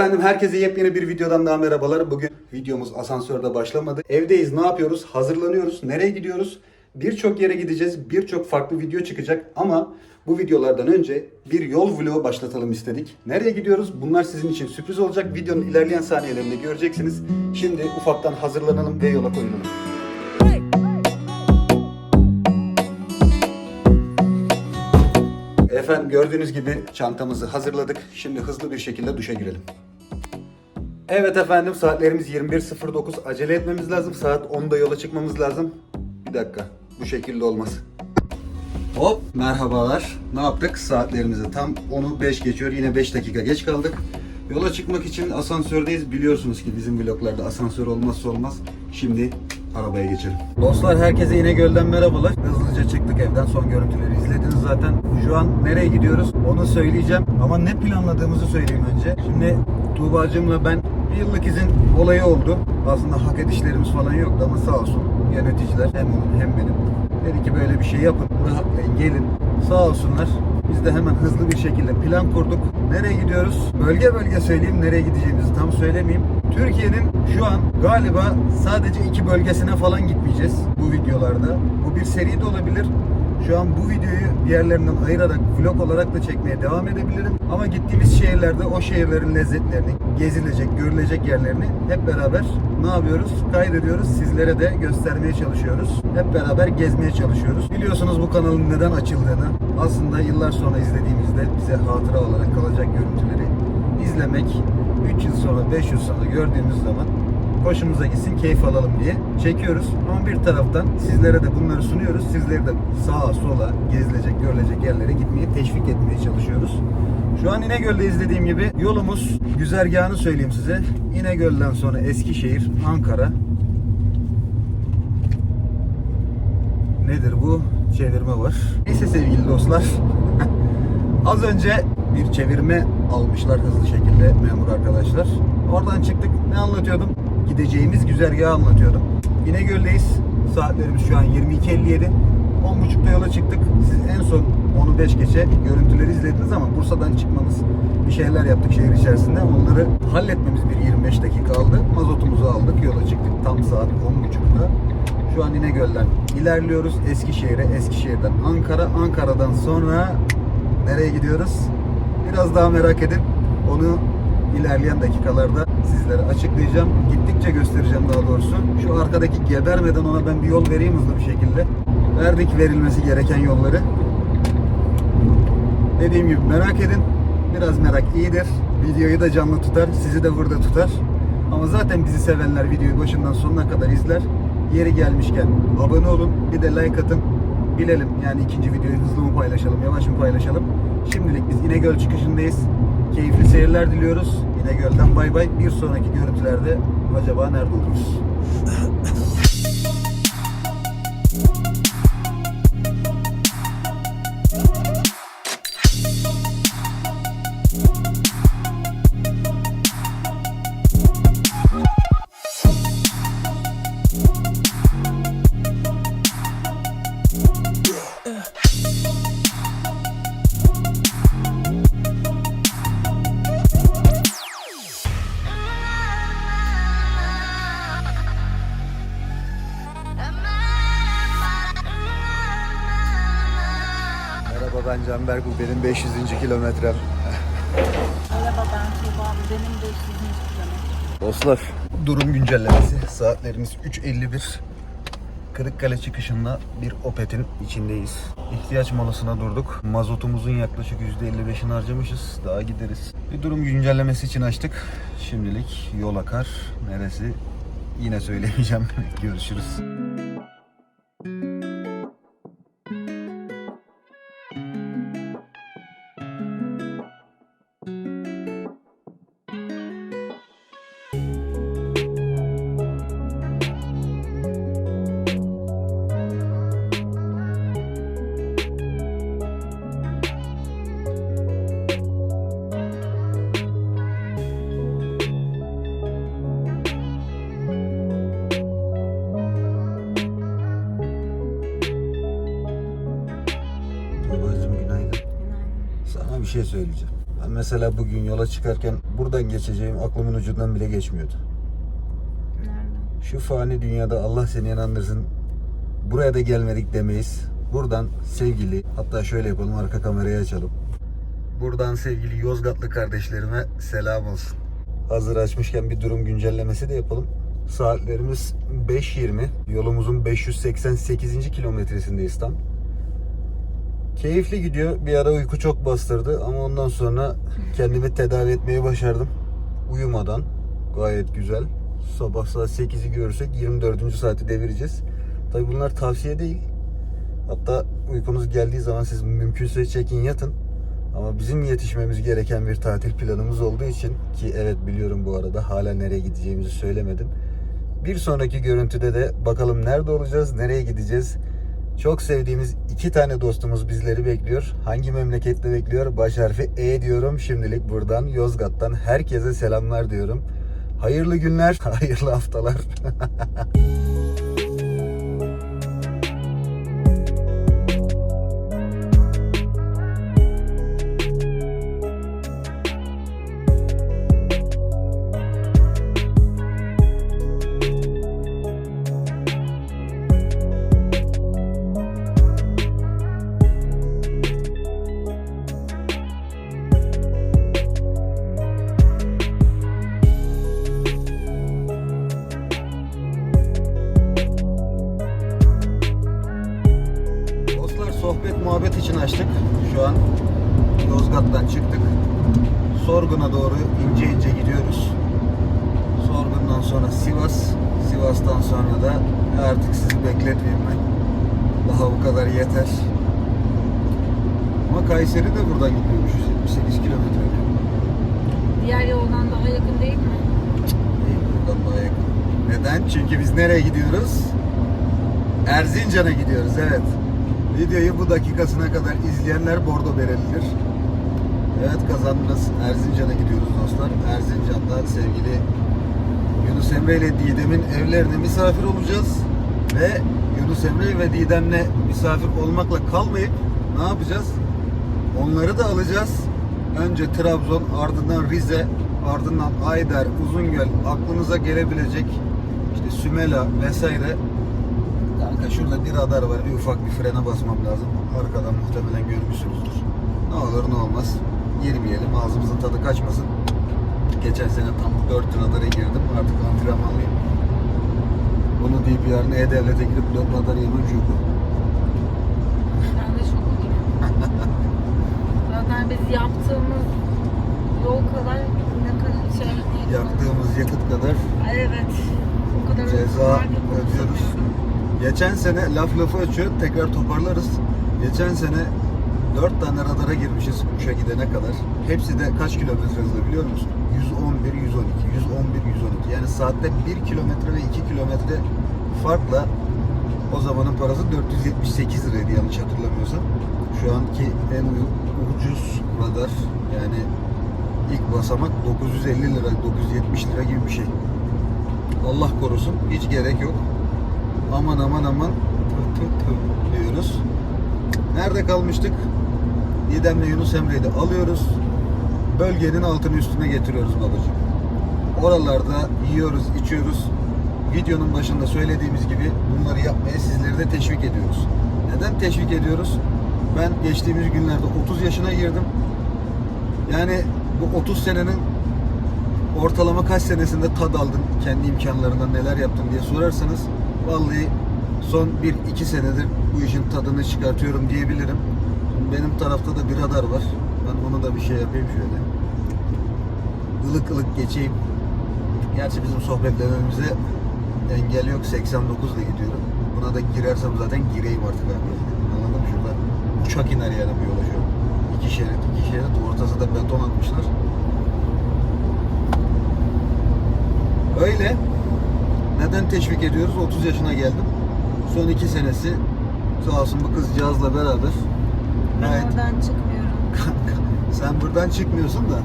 Efendim herkese yepyeni bir videodan daha merhabalar. Bugün videomuz asansörde başlamadı. Evdeyiz ne yapıyoruz? Hazırlanıyoruz. Nereye gidiyoruz? Birçok yere gideceğiz. Birçok farklı video çıkacak ama bu videolardan önce bir yol vlogu başlatalım istedik. Nereye gidiyoruz? Bunlar sizin için sürpriz olacak. Videonun ilerleyen saniyelerinde göreceksiniz. Şimdi ufaktan hazırlanalım ve yola koyulalım. Efendim gördüğünüz gibi çantamızı hazırladık. Şimdi hızlı bir şekilde duşa girelim. Evet efendim saatlerimiz 21.09. Acele etmemiz lazım. Saat 10'da yola çıkmamız lazım. Bir dakika. Bu şekilde olmaz. Hop merhabalar. Ne yaptık? Saatlerimizi tam 10'u 5 geçiyor. Yine 5 dakika geç kaldık. Yola çıkmak için asansördeyiz. Biliyorsunuz ki bizim vloglarda asansör olmazsa olmaz. Şimdi arabaya geçelim. Dostlar herkese yine gölden merhabalar. Hızlıca çıktık evden. Son görüntüleri izlediniz zaten. Şu an nereye gidiyoruz onu söyleyeceğim. Ama ne planladığımızı söyleyeyim önce. Şimdi Tuğba'cığımla ben bir yıllık izin olayı oldu. Aslında hak edişlerimiz falan yoktu ama sağ olsun yöneticiler hem onun hem benim. Dedi ki böyle bir şey yapın, rahatlayın, gelin. Sağ olsunlar. Biz de hemen hızlı bir şekilde plan kurduk. Nereye gidiyoruz? Bölge bölge söyleyeyim nereye gideceğimizi tam söylemeyeyim. Türkiye'nin şu an galiba sadece iki bölgesine falan gitmeyeceğiz bu videolarda. Bu bir seri de olabilir. Şu an bu videoyu diğerlerinden ayırarak vlog olarak da çekmeye devam edebilirim. Ama gittiğimiz şehirlerde o şehirlerin lezzetlerini, gezilecek, görülecek yerlerini hep beraber ne yapıyoruz? Kaydediyoruz. Sizlere de göstermeye çalışıyoruz. Hep beraber gezmeye çalışıyoruz. Biliyorsunuz bu kanalın neden açıldığını. Aslında yıllar sonra izlediğimizde bize hatıra olarak kalacak görüntüleri izlemek 3 yıl sonra 5 yıl sonra gördüğümüz zaman hoşumuza gitsin, keyif alalım diye çekiyoruz. Ama bir taraftan sizlere de bunları sunuyoruz. Sizleri de sağa sola gezilecek, görülecek yerlere gitmeye teşvik etmeye çalışıyoruz. Şu an İnegöl'de izlediğim gibi yolumuz güzergahını söyleyeyim size. İnegöl'den sonra Eskişehir, Ankara. Nedir bu? Çevirme var. Neyse sevgili dostlar. Az önce bir çevirme almışlar hızlı şekilde memur arkadaşlar. Oradan çıktık. Ne anlatıyordum? Gideceğimiz güzergahı anlatıyordum. İnegöl'deyiz. Saatlerimiz şu an 22.57. 10.30'da yola çıktık. Siz en son onu 5 geçe görüntüleri izlediniz ama Bursa'dan çıkmamız bir şeyler yaptık şehir içerisinde. Onları halletmemiz bir 25 dakika aldı. Mazotumuzu aldık. Yola çıktık. Tam saat 10.30'da. Şu an İnegöl'den ilerliyoruz Eskişehir'e, Eskişehir'den Ankara, Ankara'dan sonra nereye gidiyoruz? Biraz daha merak edin. Onu ilerleyen dakikalarda sizlere açıklayacağım. Gittikçe göstereceğim daha doğrusu. Şu arkadaki gebermeden ona ben bir yol vereyim hızlı bir şekilde. Verdik verilmesi gereken yolları. Dediğim gibi merak edin. Biraz merak iyidir. Videoyu da canlı tutar. Sizi de burada tutar. Ama zaten bizi sevenler videoyu başından sonuna kadar izler. Yeri gelmişken abone olun. Bir de like atın. Bilelim yani ikinci videoyu hızlı mı paylaşalım, yavaş mı paylaşalım. Şimdilik biz İnegöl çıkışındayız. Keyifli seyirler diliyoruz. İnegöl'den bay bay. Bir sonraki görüntülerde acaba nerede oluruz? Ben Canberk. Bu benim 500. kilometrem. Merhaba ben Tuğba. Bu benim 500. kilometre. Dostlar durum güncellemesi. Saatlerimiz 3.51. Kırıkkale çıkışında bir Opet'in içindeyiz. İhtiyaç molasına durduk. Mazotumuzun yaklaşık %55'ini harcamışız. Daha gideriz. Bir durum güncellemesi için açtık. Şimdilik yol akar. Neresi? Yine söylemeyeceğim. Görüşürüz. Şey söyleyeceğim. Ben mesela bugün yola çıkarken buradan geçeceğim aklımın ucundan bile geçmiyordu. Nerede? Şu fani dünyada Allah seni inandırsın. Buraya da gelmedik demeyiz. Buradan sevgili, hatta şöyle yapalım arka kamerayı açalım. Buradan sevgili Yozgatlı kardeşlerime selam olsun. Hazır açmışken bir durum güncellemesi de yapalım. Saatlerimiz 5.20. Yolumuzun 588. kilometresindeyiz tam. Keyifli gidiyor. Bir ara uyku çok bastırdı ama ondan sonra kendimi tedavi etmeyi başardım. Uyumadan. Gayet güzel. Sabah saat 8'i görürsek 24. saati devireceğiz. Tabi bunlar tavsiye değil. Hatta uykunuz geldiği zaman siz mümkünse çekin yatın. Ama bizim yetişmemiz gereken bir tatil planımız olduğu için ki evet biliyorum bu arada hala nereye gideceğimizi söylemedim. Bir sonraki görüntüde de bakalım nerede olacağız, nereye gideceğiz. Çok sevdiğimiz iki tane dostumuz bizleri bekliyor. Hangi memlekette bekliyor? Baş harfi E diyorum. Şimdilik buradan Yozgat'tan herkese selamlar diyorum. Hayırlı günler, hayırlı haftalar. Sorgun'a doğru ince ince gidiyoruz. Sorgun'dan sonra Sivas. Sivas'tan sonra da artık sizi bekletmeyeyim ben. Daha bu kadar yeter. Ama Kayseri de buradan gidiyormuş. 178 kilometre. Diğer yoldan daha yakın değil mi? Değil, buradan daha yakın. Neden? Çünkü biz nereye gidiyoruz? Erzincan'a gidiyoruz evet. Videoyu bu dakikasına kadar izleyenler bordo berelidir. Evet kazandınız. Erzincan'a gidiyoruz dostlar. Erzincan'da sevgili Yunus Emre ile Didem'in evlerine misafir olacağız. Ve Yunus Emre ve Didem'le misafir olmakla kalmayıp ne yapacağız? Onları da alacağız. Önce Trabzon, ardından Rize, ardından Ayder, Uzungöl, aklınıza gelebilecek işte Sümela vesaire. Kanka şurada bir radar var. Bir ufak bir frene basmam lazım. Arkadan muhtemelen görmüşsünüzdür. Ne olur ne olmaz. Girmeyelim. Ağzımızın tadı kaçmasın. Geçen sene tam 4 radara girdim. Artık antrenmanlıyım. Bunu deyip yarın E-Devlet'e gidip 4 radar yemem çok. Ben de şok olayım. Zaten biz yaptığımız yol kadar ne kadar şey Yaktığımız yakıt kadar Evet. O kadar Ceza ödüyoruz. Geçen sene laf lafı açıyor, tekrar toparlarız. Geçen sene 4 tane radara girmişiz Kuş'a gidene kadar. Hepsi de kaç kilometre hızlı biliyor musun? 111, 112, 111, 112. Yani saatte 1 kilometre ve 2 kilometre farkla o zamanın parası 478 liraydı yanlış hatırlamıyorsam. Şu anki en ucuz radar yani ilk basamak 950 lira, 970 lira gibi bir şey. Allah korusun hiç gerek yok. Aman aman aman tüh tüh tüh diyoruz. Nerede kalmıştık? Didem'le Yunus Emre'yi de alıyoruz. Bölgenin altını üstüne getiriyoruz babacığım. Oralarda yiyoruz, içiyoruz. Videonun başında söylediğimiz gibi bunları yapmaya sizleri de teşvik ediyoruz. Neden teşvik ediyoruz? Ben geçtiğimiz günlerde 30 yaşına girdim. Yani bu 30 senenin ortalama kaç senesinde tad aldın, kendi imkanlarından neler yaptın diye sorarsanız vallahi son 1-2 senedir bu işin tadını çıkartıyorum diyebilirim. Benim tarafta da bir radar var. Ben onu da bir şey yapayım şöyle. Ilık ılık geçeyim. Gerçi bizim sohbetlerimize engel yok. 89 ile gidiyorum. Buna da girersem zaten gireyim artık abi. Anladın mı? Şurada uçak iner yani bu yola şu. İki şerit, iki şerit. Ortası da beton atmışlar. Öyle. Neden teşvik ediyoruz? 30 yaşına geldim. Son iki senesi sağ olsun bu kızcağızla beraber Ben gayet oradan çıkmıyorum. Sen buradan çıkmıyorsun da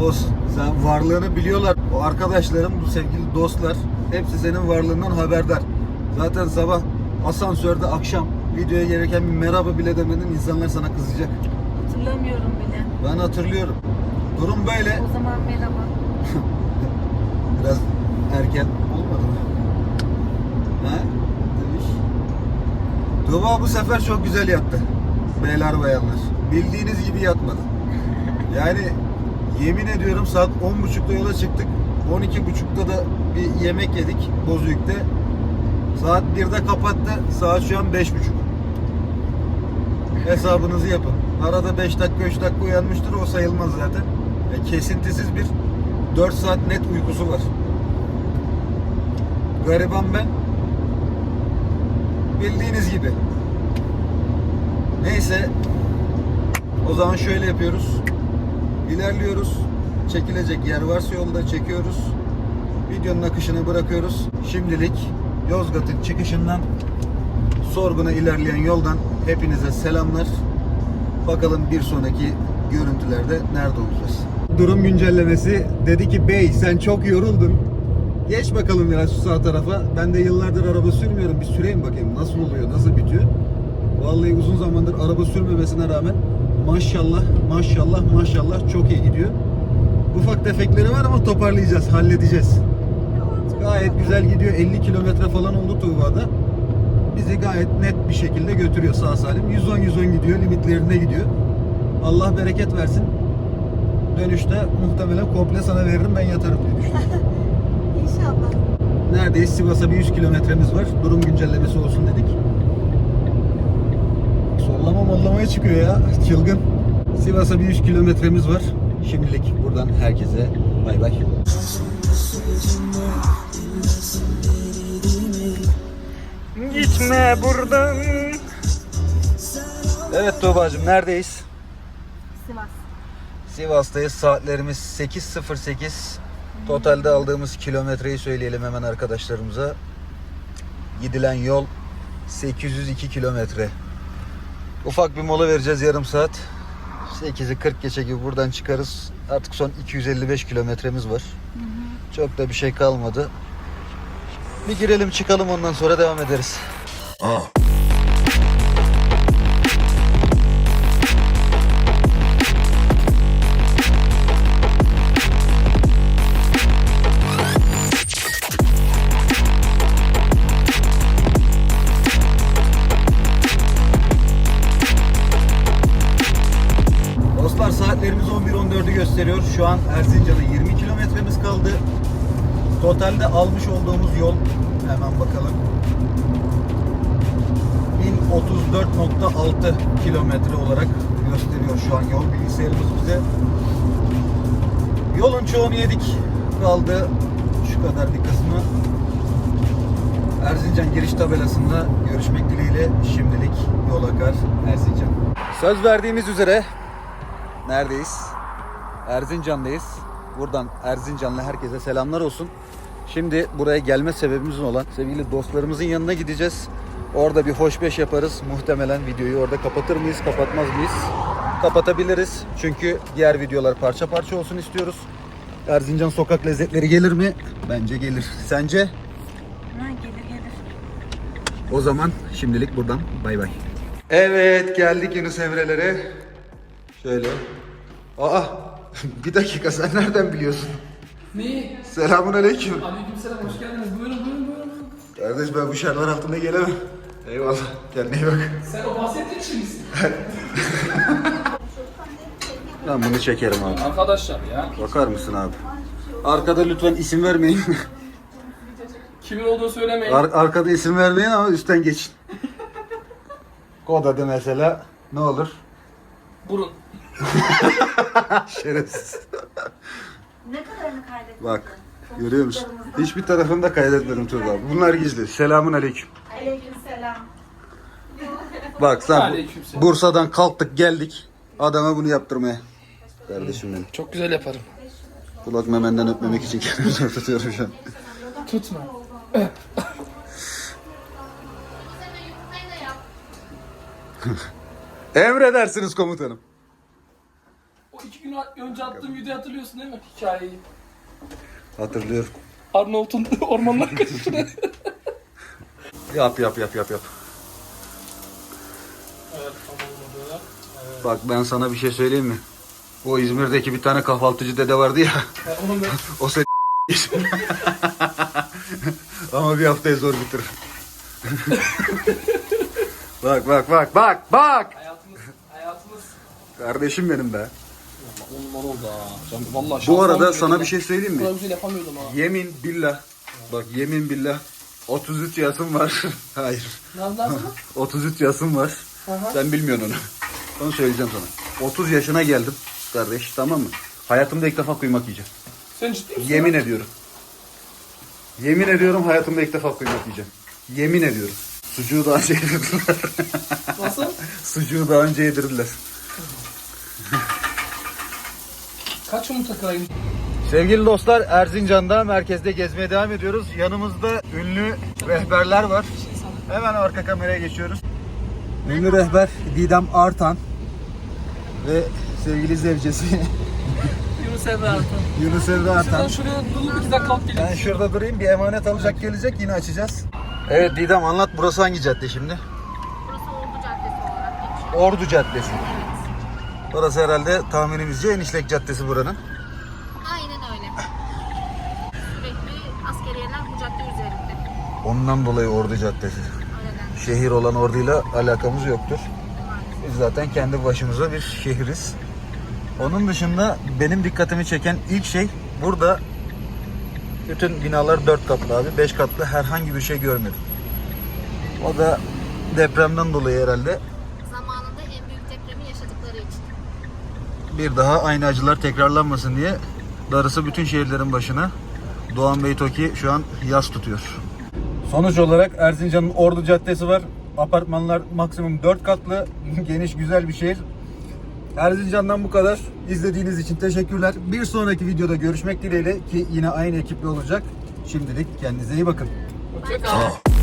olsun. Sen varlığını biliyorlar. O arkadaşlarım, bu sevgili dostlar hepsi senin varlığından haberdar. Zaten sabah asansörde akşam videoya gereken bir merhaba bile demedin insanlar sana kızacak. hatırlamıyorum bile. Ben hatırlıyorum. Durum böyle. O zaman merhaba. Biraz erken olmadı mı? Ha? Demiş. Tuğba bu sefer çok güzel yattı. Beyler bayanlar. Bildiğiniz gibi yatmadı. Yani yemin ediyorum saat 10.30'da yola çıktık. 12.30'da da bir yemek yedik Bozüyük'te. Saat 1'de kapattı. Saat şu an 5.30. Hesabınızı yapın. Arada 5 dakika 3 dakika uyanmıştır o sayılmaz zaten. E, kesintisiz bir 4 saat net uykusu var. Gariban ben. Bildiğiniz gibi. Neyse. O zaman şöyle yapıyoruz. İlerliyoruz. Çekilecek yer varsa yolda çekiyoruz. Videonun akışını bırakıyoruz. Şimdilik Yozgat'ın çıkışından Sorgun'a ilerleyen yoldan hepinize selamlar. Bakalım bir sonraki görüntülerde nerede olacağız? Durum güncellemesi dedi ki bey sen çok yoruldun. Geç bakalım biraz şu sağ tarafa. Ben de yıllardır araba sürmüyorum. Bir süreyim bakayım nasıl oluyor, nasıl bitiyor. Vallahi uzun zamandır araba sürmemesine rağmen maşallah, maşallah, maşallah çok iyi gidiyor. Ufak defekleri var ama toparlayacağız, halledeceğiz. Gayet güzel gidiyor. 50 kilometre falan oldu Tuğba'da. Bizi gayet net bir şekilde götürüyor sağ salim. 110-110 gidiyor, limitlerinde gidiyor. Allah bereket versin. Dönüşte muhtemelen komple sana veririm ben yatarım diye düşünüyorum. İnşallah. Neredeyiz? Sivas'a bir 100 kilometremiz var. Durum güncellemesi olsun dedik. Sollama mollamaya çıkıyor ya. Çılgın. Sivas'a bir 100 kilometremiz var. Şimdilik buradan herkese bay bay. Gitme buradan. Evet Tuğba'cığım neredeyiz? Sivas. Sivas'tayız. Saatlerimiz 8.08. Totalde aldığımız kilometreyi söyleyelim hemen arkadaşlarımıza. Gidilen yol 802 kilometre. Ufak bir mola vereceğiz yarım saat. 8'i 40 geçe gibi buradan çıkarız. Artık son 255 kilometremiz var. Çok da bir şey kalmadı. Bir girelim çıkalım ondan sonra devam ederiz. Dostlar bilgisayarımız bize. Yolun çoğunu yedik. Kaldı şu kadar bir kısmı. Erzincan giriş tabelasında görüşmek dileğiyle şimdilik yol akar Erzincan. Söz verdiğimiz üzere Neredeyiz? Erzincan'dayız. Buradan Erzincanlı herkese selamlar olsun. Şimdi buraya gelme sebebimiz olan sevgili dostlarımızın yanına gideceğiz. Orada bir hoşbeş yaparız. Muhtemelen videoyu orada kapatır mıyız, kapatmaz mıyız? Kapatabiliriz. Çünkü diğer videolar parça parça olsun istiyoruz. Erzincan sokak lezzetleri gelir mi? Bence gelir. Sence? Ha, gelir gelir. O zaman şimdilik buradan bay bay. Evet geldik Yunus Emre'lere. Şöyle. Aa bir dakika sen nereden biliyorsun? Neyi? Selamun aleyküm. Aleykümselam hoş geldiniz. Buyurun buyurun buyurun. Kardeş ben bu şartlar altında gelemem. Eyvallah. Kendine iyi bak. Sen o bahsettiğin kişi misin? Ben bunu çekerim abi. Arkadaşlar ya. Bakar mısın abi? Arkada lütfen isim vermeyin. Kimin olduğunu söylemeyin. Ar- arkada isim vermeyin ama üstten geçin. Kod adı mesela ne olur? Burun. Şerefsiz. Ne kadarını kaydettin? Bak görüyor musun? Hiçbir tarafını da kaydetmedim Tuğba. Bunlar gizli. Selamun aleyküm. Aleykümselam. Bak sen. Bursa'dan kalktık geldik adama bunu yaptırmaya. Kardeşim benim. Çok güzel yaparım. Kulak memenden öpmemek için kendimi zor tutuyorum şu an. Tutma. Emredersiniz komutanım. O iki gün önce attığım videoyu hatırlıyorsun değil mi? Hikayeyi. Hatırlıyorum. Arnavut'un ormanlar kaçışını. Yap yap yap yap yap. Bak ben sana bir şey söyleyeyim mi? O İzmir'deki bir tane kahvaltıcı dede vardı ya. O sen Ama bir haftaya zor bitirir. bak bak bak bak bak. hayatımız, hayatımız Kardeşim benim be. on numara oldu ha. Vallahi Bu arada sana bir şey söyleyeyim kadar mi? güzel yapamıyordum ha. Yemin billah. Bak yemin billah. 33 yasım var. Hayır. Nerede lazım mı? 33 yasım var. Aha. Sen bilmiyorsun onu. Onu söyleyeceğim sana. 30 yaşına geldim kardeş tamam mı? Hayatımda ilk defa kuymak yiyeceğim. Sen ciddi misin? Yemin ediyorum. Yemin ediyorum hayatımda ilk defa kuymak yiyeceğim. Yemin ediyorum. Sucuğu daha önce yedirdiler. Nasıl? Sucuğu daha önce yedirdiler. Kaç yumurta kırayım? Sevgili dostlar Erzincan'da merkezde gezmeye devam ediyoruz. Yanımızda ünlü rehberler var. Hemen arka kameraya geçiyoruz. Ünlü rehber Didem Artan ve sevgili zevcesi Yunus Emre Artan. Yunus Emre Artan. Şuradan şuraya durup iki dakika alıp Ben gelin. şurada durayım bir emanet alacak gelecek yine açacağız. Evet Didem anlat burası hangi cadde şimdi? Burası Ordu Caddesi olarak geçiyor. Ordu Caddesi. Evet. Burası herhalde tahminimizce Enişlek Caddesi buranın. Aynen öyle. Sürekli askeriyeler bu cadde üzerinde. Ondan dolayı Ordu Caddesi. Şehir olan Ordu'yla alakamız yoktur. Biz zaten kendi başımıza bir şehiriz. Onun dışında benim dikkatimi çeken ilk şey burada bütün binalar 4 katlı abi. 5 katlı herhangi bir şey görmedim. O da depremden dolayı herhalde Zamanında en büyük depremi yaşadıkları için. bir daha aynı acılar tekrarlanmasın diye darısı bütün şehirlerin başına. Doğan Bey Toki şu an yas tutuyor. Sonuç olarak Erzincan'ın Ordu Caddesi var. Apartmanlar maksimum 4 katlı. Geniş güzel bir şehir. Erzincan'dan bu kadar. İzlediğiniz için teşekkürler. Bir sonraki videoda görüşmek dileğiyle ki yine aynı ekiple olacak. Şimdilik kendinize iyi bakın. Hoşçakal.